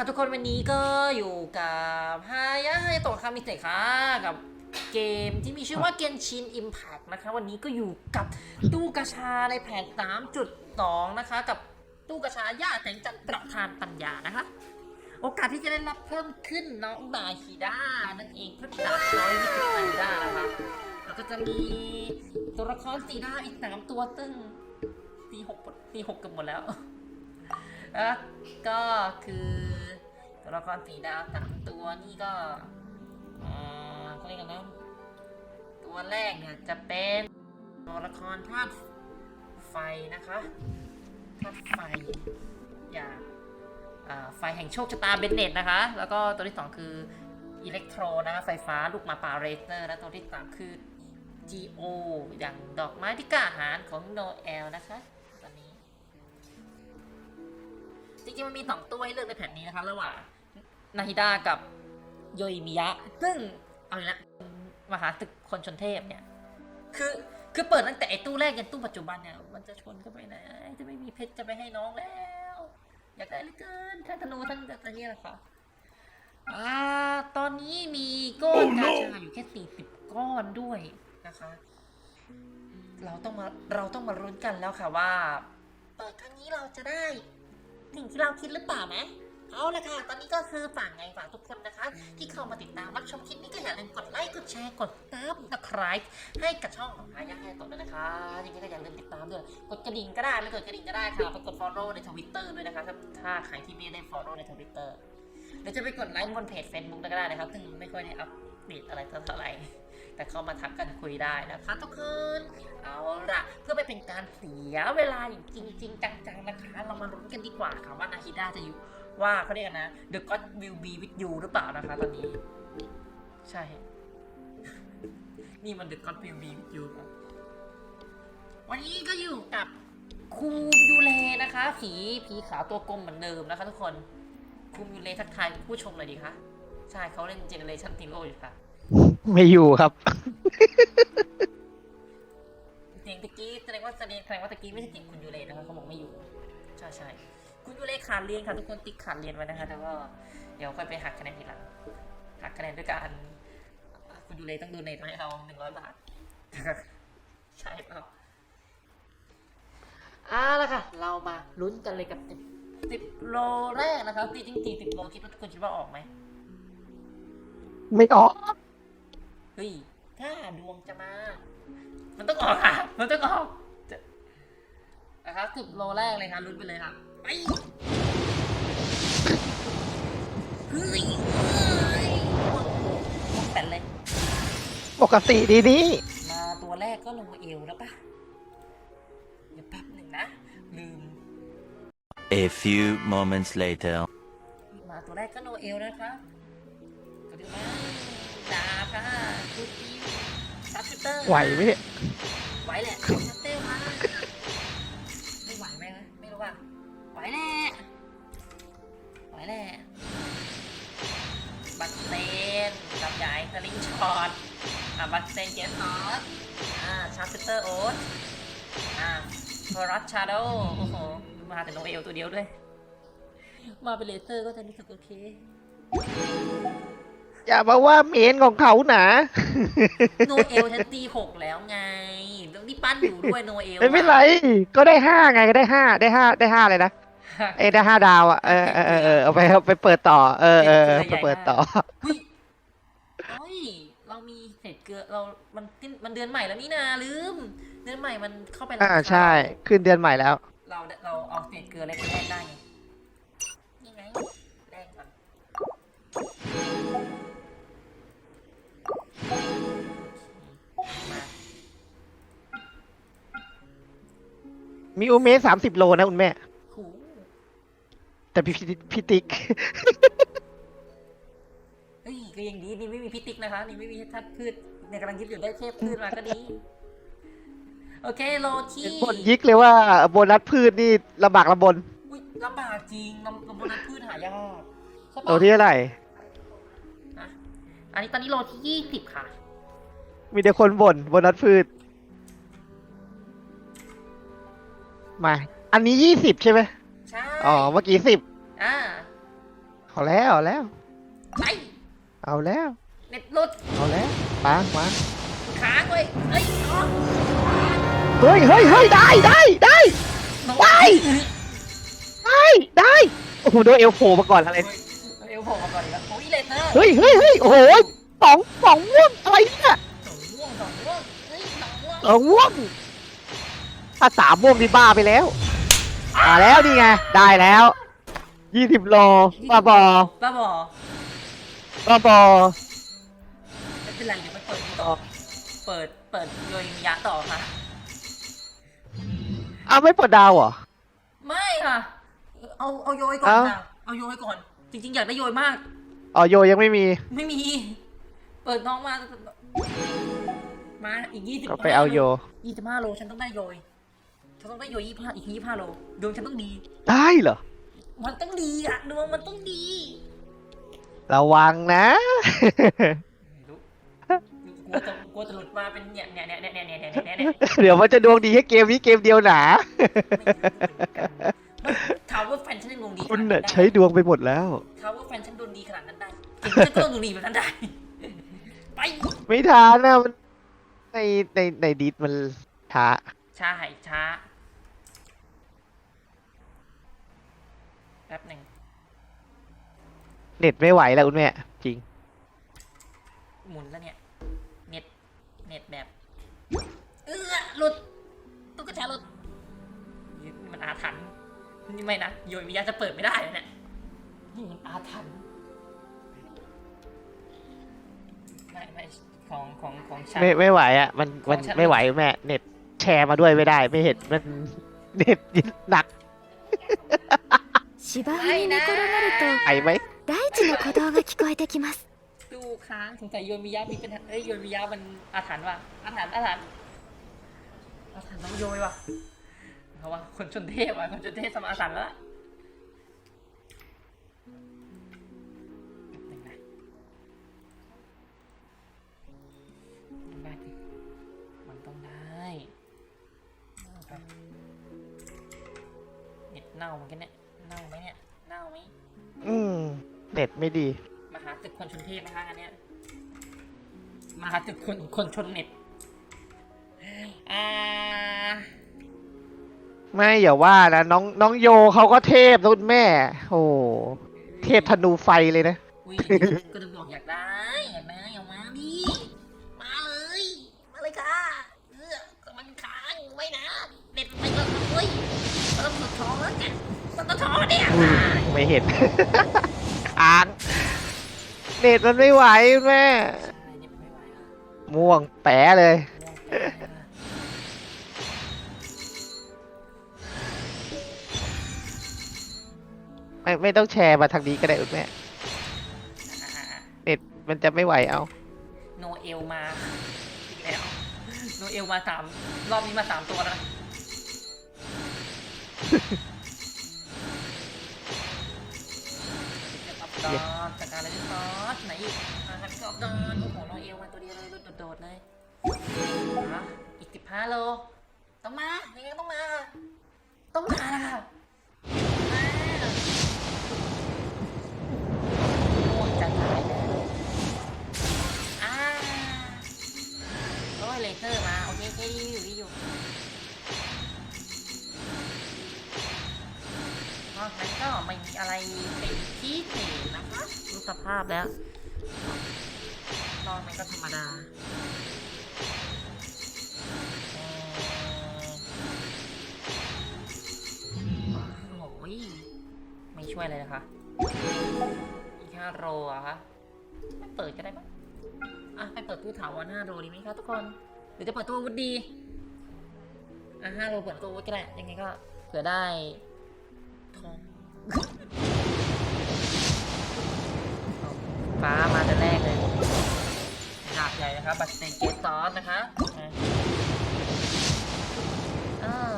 ค่ะทุกคนวันนี้ก็อยู่กับฮายะฮายโตะคามิเตะค่ะกับเกมที่มีชื่อว่าเกนชินอิมแพ t นะคะ วันนี้ก็อยู่กับตู้กระชาในแผน3.2 นะคะ กับตู้กระชาย่าแสงจันทร์ประธานปัญญานะคะ โอกาสที่จะได้รับเพิ่มขึ้นน้องนาฮิด้านั่นเองเพื่อดักน้อยวิกฤตนาฮิด้านะคะแล้วก็จะมีตัวละครสีหน้าอีกสามตัวตึ้งตีหกตีหกกันหมดแล้วแล้วก็คือ ตัวละครสีดาวสามตัวนี่ก็อ่าเขาเรียกกันนะตัวแรกเนี่ยจะเป็นตัวละครธาตุไฟนะคะธาตุไฟอย่างอ่าไฟแห่งโชคชะตาเบนเน็ตนะคะ แล้วก็ตัวที่สองคืออิเล็กโทรนะคะไฟฟ้าลูกมาปาเรเซอร์และตัวที่สามคือ GO อย่างดอกไม้ที่กล้าหาญของโนเอลนะคะตอนนี้ จริงๆ มันมีสองตัวให้เลือกในแผ่นนี้นะคะ ระหว่าง นาฮิดากับโยอิมิยะ ซึ่งเอาอย่างละมหาตึกคนชนเทพเนี่ย คือคือเปิดตั้งแต่ไอ้ตู้แรกยันตู้ปัจจุบันเนี่ย มันจะชนเข้าไปไหนจะไม่มีเพชรจะไปให้น้องแล้ว อยากได้เหลือเกินทั้งธนูทั้งอะไรเนี่ยแหละค่ะอ่าตอนนี้มีก้อนกาชาอยู่แค่สี่สิบก้อนด้วยนะคะ เราต้องมาเราต้องมารุ้นกันแล้วค่ะว่า เปิดครั้งนี้เราจะได้สิ่งที่เราคิดหรือเปล่านะ เอาละค่ะ ตอนนี้ก็คือฝากไงฝากทุกคนนะคะ ที่เข้ามาติดตามรับชมคลิปนี้ก็อย่าลืมกดไลค์ กดแชร์ กดติดตามคลายให้กับช่องของฮายาแฮโตะด้วยนะคะยังไงก็อย่าลืมติดตามด้วย กดกระดิ่งก็ได้ ไม่กดกระดิ่งก็ได้ค่ะ ไปกด follow ในทวิตเตอร์ด้วยนะคะ ถ้าถ้าใครที่ไม่ได้ follow ในทวิตเตอร์หรือจะไปกดไลค์บนเพจ Facebook ก็ได้นะครับ ซึ่งไม่ค่อยได้อัปเดตอะไรเท่าไหร่แต่เข้ามาทักกันคุยได้นะคะทุกคน เอาละเพื่อไม่เป็นการเสียเวลาอย่างจริง ๆ จังๆนะคะ เรามาลุ้นกันดีกว่าค่ะว่านาฮิดาจะอยู่ ว่าเขาเรียกกันนะ The God will be with you หรือเปล่านะคะตอนนี้ ใช่ นี่มัน The God will be with you ครับวันนี้ก็อยู่กับคูมยูเลนะคะ ผีผีขาวตัวกลมเหมือนเดิมนะคะทุกคนคูมยูเลทักทายผู้ชมหน่อยดีคะใช่เขาเล่นเจเนเรชันทีโร่อยู่ค่ะ ไม่อยู่ครับเสียงตะกี้แสดงว่าแสดงแสดงว่าตะกี้ไม่ใช่เสียงคุณยูเลนะคะเขาบอกไม่อยู่ ใช่ใช่ คุณยูเลขาดเรียนค่ะทุกคนติ๊กขาดเรียนไว้นะคะแล้วก็เดี๋ยวค่อยไปหักคะแนนทีหลังหักคะแนนด้วยการคุณยูเลต้องดูเนทมาให้เราหนึ่งร้อยบาทใช่เปล่าเอาละค่ะ เรามาลุ้นกันเลยกับสิบสิบโลแรกนะครับจริงๆสี่สิบโลคิดว่าทุกคนคิดว่าออกไหมไม่ออกเฮ้ยถ้าดวงจะมา มันต้องออกค่ะ มันต้องออกจะ นะครับสิบโลแรกเลยครับลุ้นไปเลยครับ ไปเฮ้ยเฮ้ยแปดเลย ปกติดีนี้มาตัวแรกก็ลงมาเอวแล้วปะเดี๋ยวแป๊บหนึ่งนะ ลืม A few moments later. มาตัวแรกก็โนเอลนะคะก็ดูว่าดาบค่ะคูตีซับชูเตอร์ไหวไหมเนี่ยไหวแหละชัตเตอร์มาไม่ไหว ไหมคะไม่รู้ว่าไหวแหละไหวแหละบัตเซนกับใหญ่สลิงช็อตอะบัตเซนเกสซอสอ่าชาร์เตอร์โอ๊ตอ่าโทรัสชาโดโอ้โห มาแต่โนเอลตัวเดียวด้วย มาเป็นเลเซอร์ก็จะรู้สึกโอเค อย่ามาว่าเมนของเขาหนาโนเอลฉันตีหกแล้วไงแล้วนี่ปั้นอยู่ด้วยโนเอลไม่เป็นไร ก็ได้ห้าไงก็ได้ห้าได้ห้าได้ห้าเลยนะเอยได้ห้าดาวอะเออเออเออเออเอาไปเอาไปเปิดต่อ เออเออเออไปเปิดต่อเฮ้ยเฮ้ยเรามีเศษเกลือเรา มันสิ้นมันเดือนใหม่แล้วนี่นาลืม เดือนใหม่มันเข้าไปแล้วอ่าใช่ ขึ้นเดือนใหม่แล้ว เราเราเอาเศษเกลืออะไรไปแลกได้ไง มีอูเมสสามสิบโลนะคุณแม่หูแต่พี่พี่พี่ติ๊ก เฮ้ยก็ยังดีนี่ไม่มีพิติกนะคะ นี่ไม่มีทัดพืชเนี่ยกำลังคิดอยู่ได้เทพพืชมาก็ดี โอเคโลที่บนยิกเลยว่าโบนัสพืชนี่ลำบากลำบนอุ้ยลำบากจริงลำลำบนนั้นพืชหายากใช่โลปะที่เท่าไหร่อะอันนี้ตอนนี้โลที่ยี่สิบค่ะ มีแต่คนบ่นโบนัสพืช มา อันนี้ยี่สิบใช่ไหมใช่อ๋อ เมื่อกี้สิบอ่าโหเอาแล้ว เอาแล้ว ไปเอาแล้ว เน็ตหลุดเอาแล้วปังมาค้างเว้ยเอ้ยน้องเฮ้ยเฮ้ยเฮ้ยได้ได้ได้ น้องไป ได้ได้ โอ้โหโดนเอลโผล่มาก่อนอะไรเฮ้ยเอวโผล่มาก่อนอีกแล้วโอ้ยเลนเนอร์เฮ้ยเฮ้ยเฮ้ยโอ้โหสองสองม่วงอะไรเนี่ยสองม่วงสองม่วงเฮ้ยสองม่วงสองม่วง ถ้าสามม่วงนี่บ้าไปแล้วมาแล้วนี่ไง ได้แล้วยี่สิบโลบ้าบอบ้าบอบ้าบอไม่เป็นไรเดี๋ยวไปเปิดดูต่อ เปิด เปิดโยยมิยะต่อค่ะอ้าวไม่เปิดดาวเหรอ ไม่ค่ะ เอาเอาโยยก่อนเอ้าค่ะ เอาโยยก่อน จริง ๆ อยากได้โยยมาก อ๋อโยยังไม่มี ไม่มี เปิดน้องมา มาอีกยี่สิบก็ไปเอาโยยี่สิบห้าโลฉันต้องได้โยย ฉันต้องได้โยยยี่ห้าอีกยี่ห้าโลดวงฉันต้องดี ได้เหรอ มันต้องดีอะดวงมันต้องดีระวังนะ ไม่รู้กลัวจะกลัวจะหลุดมาเป็นเนี่ยเนี่ยเนี่ยเนี่ยเนี่ยเนี่ยเนี่ยเนี่ยเดี๋ยวมันจะดวงดีแค่เกมนี้เกมเดียวหนาทาวเวอร์แฟนฉันยังดวงดีคุณน่ะใช้ดวงไปหมดแล้วทาวเวอร์แฟนฉันดวงดีขนาดนั้นได้จริงฉันก็ต้องดวงดีแบบนั้นได้ ไป ไม่ทานนะมันในในในดิสมันช้าช้าหายช้า แป๊บหนึ่งเน็ตไม่ไหวแล้วคุณแม่จริง หมุนแล้วเนี่ย เน็ต เน็ตแบบ เออหลุด ตุ๊กตาหลุดนี่มันอาถรรพ์นี่ไม่นะโยนวิญญาณจะเปิดไม่ได้นะเนี่ยนี่มันอาถรรพ์ไม่ไม่ของของของฉัน ไม่ไม่ไหวอะ มันมันของฉัน ไม่ไหวแม่ เน็ตแชร์มาด้วยไม่ได้ ไม่เห็นมันเน็ตหนัก 芝生に寝転がる ไปไหม と大地の鼓動が聞こえてきます ดูค้างสงสัยโยนวิญญาณมีเป็นเอ้ยโยนวิญญาณมันอาถรรพ์ว่ะอาถรรพ์อาถรรพ์อาถรรพ์ต้องโยยว่ะเพราะว่าคนชนเทพอ่ะคนชนเทพทำอาถรรพ์แล้วล่ะหนึ่งนะได้ดิมันต้องได้เอาไปเน็ตเน่าเหมือนกันเนี่ย เน่าไหมเนี่ย เน่าไหมอืมเน็ตไม่ดีมหาตึกคนชนเทพนะคะอันเนี้ยมหาตึกคนคนชนเน็ตอ่าไม่อย่าว่านะน้องน้องโยเขาก็เทพนะคุณแม่ โอ้เทพธนูไฟเลยนะ อุ้ยก็จะบอกอยากได้ กันท้อเนี่ยอุ้ยไม่เห็นค้างเน็ตมันไม่ไหวแม่ ม่วงแปะเลยง่วงแก่เลย ไม่ไม่ต้องแชร์มาทางนี้ก็ได้คุณแม่ เน็ตมันจะไม่ไหวเอาโนเอลมาอีกแล้วโนเอลมาสามรอบนี้มาสามตัวแล้ว ดอนจากการอะไรที่อสไหนอีกอ่าครับพี่กอบดอนโอ้โหน้องเอวมาตัวเดียวเลยโดดๆเลยอะอีกสิบห้าโล ต้องมายังไงก็ต้องมา ต้องมานะคะมาม่วงจะตายแล้วอ่าโอ้ยเลเซอร์มา โอเคโอเคดีอยู่ดีอยู่ ไม่มีอะไรเป็นพิเศษนะคะดูสภาพแล้วนอกนั้นก็ธรรมดาเอ่อโอ้ยไม่ช่วยเลยนะคะ อีกห้าโรอะคะไม่เปิดก็ได้ปะอะไปเปิดตู้ถาวรห้าโรดีไหมคะทุกคน หรือจะเปิดตู้อาวุธดี อะห้าโรเปิดตู้อาวุธก็ได้ ยังไงก็เผื่อได้ทอง ฟ้ามาแต่แรกเลยดาบใหญ่นะครับบัตรสเตนเกตซอสนะคะอะอ้าว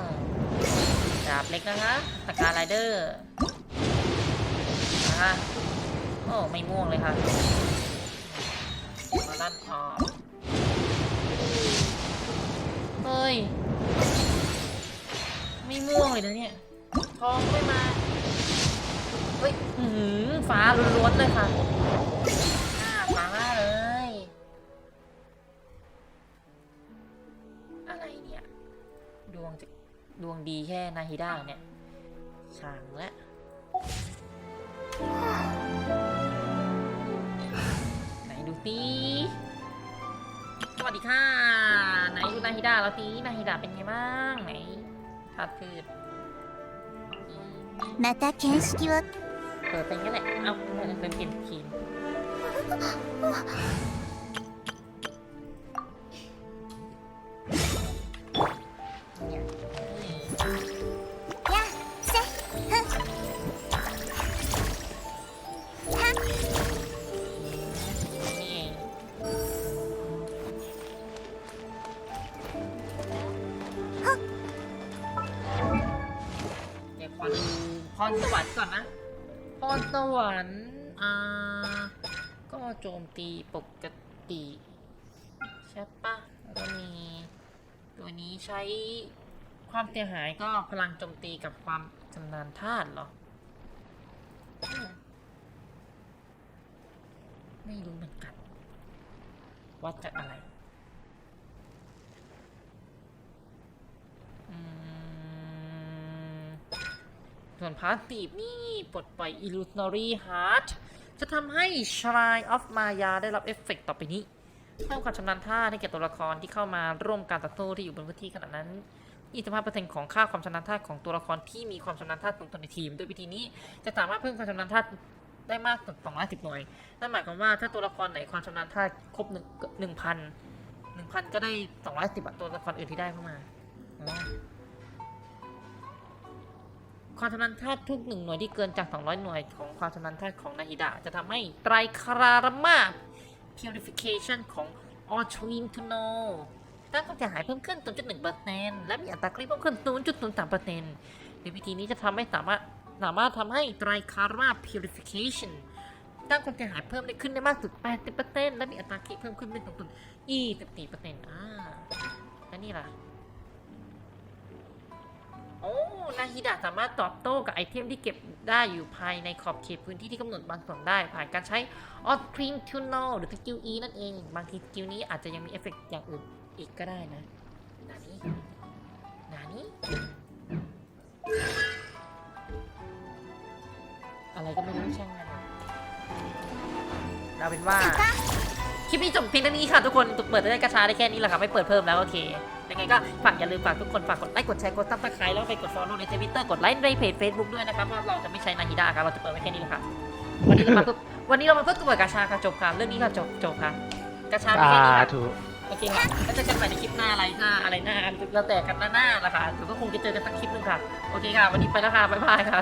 ดาบเล็กนะคะสกาไรเดอร์นะคะโอ้ไม่ม่วงเลยค่ะมาด้านขอบเฮ้ย ไม่ม่วงเลยนะเนี่ยทองไม่มา เฮ้ย อือหือ ฟ้าล้วนๆเลยค่ะหน้าฟ้าเลย อะไรเนี่ย ดวงจะดวงดีแค่นาฮิด้าเนี่ยช่างแล้วไหนดูสิสวัสดีค่ะ ไหนดูนาฮิด้าแล้วสินาฮิด้าเป็นไงบ้างไหนทัดพืช また見識を เปิดไปงั้นแหละ เอาเติดเปลี่ยนครีมพรสวรรค์ก่อนนะ สวรรค์อ่าก็โจมตีปกติ ใช่ปะแล้วก็มี ตัวนี้ใช้ความเสียหายก็พลังโจมตีกับความชำนาญธาตุเหรอ ไม่รู้เหมือนกัน วัดจากอะไร อืม ส่วนพาสตีฟนี่ปลดปล่อย Illusionary Heart จะทำให้ Shrine of Maya ได้รับเอฟเฟกต์ต่อไปนี้เพิ่มความชำนาญท่าให้แก่ตัวละครที่เข้ามาร่วมการต่อสู้ที่อยู่บนพื้นที่ขณะนั้น25%ของค่าความชำนาญท่าของตัวละครที่มีความชำนาญท่าสูงสุดในทีมโดยวิธีนี้จะสามารถเพิ่มความชำนาญท่าได้มากถึง210หน่วย นั่นหมายความว่าถ้าตัวละครไหนความชำนาญท่าครบหนึ่งหนึ่งพันหนึ่งพันก็ได้ 210ตัวละครอื่นที่ได้เข้ามา ความชำนาญธาตุทุกหนึ่งหน่วยที่เกินจาก 200 หน่วยของความชำนาญธาตุของนาฮิดะจะทำให้ไตรคารามา purification ของ a l t r i n to know ตั้งความเสียหายเพิ่มขึ้น 0.1%และมีอัตราคลิปเพิ่มขึ้น 0.03%โดยวิธีนี้จะทำให้สามารถสามารถทำให้ไตรคารมา purification ตั้งความเสียหายเพิ่มได้ขึ้นได้มากสุด80%และมีอัตราคลิปเพิ่มขึ้นได้สูงสุด24%อ่าแล้วนี่ล่ะ โอ้นาฮิดะสามารถตอบโต้กับไอเทมที่เก็บได้อยู่ภายในขอบเขตพื้นที่ที่กำหนดบางส่วนได้ ผ่านการใช้ o t r i n to know หรือสกิล E นั่นเอง บางทีสกิลนี้อาจจะยังมีเอฟเฟกต์อย่างอื่นอีกก็ได้นะนานี้นานี้อะไรก็ไม่รู้ช่างมันเราเป็นว่า คลิปนี้จบเพียงเท่านี้ค่ะทุกคนตุกเปิดได้กระชาได้แค่นี้แหละค่ะ ไม่เปิดเพิ่มแล้วโอเค ยังไงก็ฝากอย่าลืมฝากทุกคนฝากกดไลค์กดแชร์กดซับสไครต์แล้วก็ไปกด follow ในทวิตเตอร์กดไลค์ในเพจ Facebook ด้วยนะครับว่าเราจะไม่ใช้นาฮิดาครับเราจะเปิดไว้แค่นี้แหละค่ะวันนี้เรามาเพื่อวันนี้เรามาเพื่อตัวกระชาค่ะจบค่ะเรื่องนี้ค่ะจบจบค่ะกระชามีสาแค่นี้ค่ะธุโอเคค่ะแล้วเจอกันใหม่ในคลิปหน้าอะไรหน้าอะไรหน้าแล้วแต่กันหน้าหน้าละค่ะเดี๋ยวก็คงจะเจอกันสักคลิปหนึงค่ะ โอเคค่ะ วันนี้ไปแล้วค่ะ บ๊ายบายค่ะ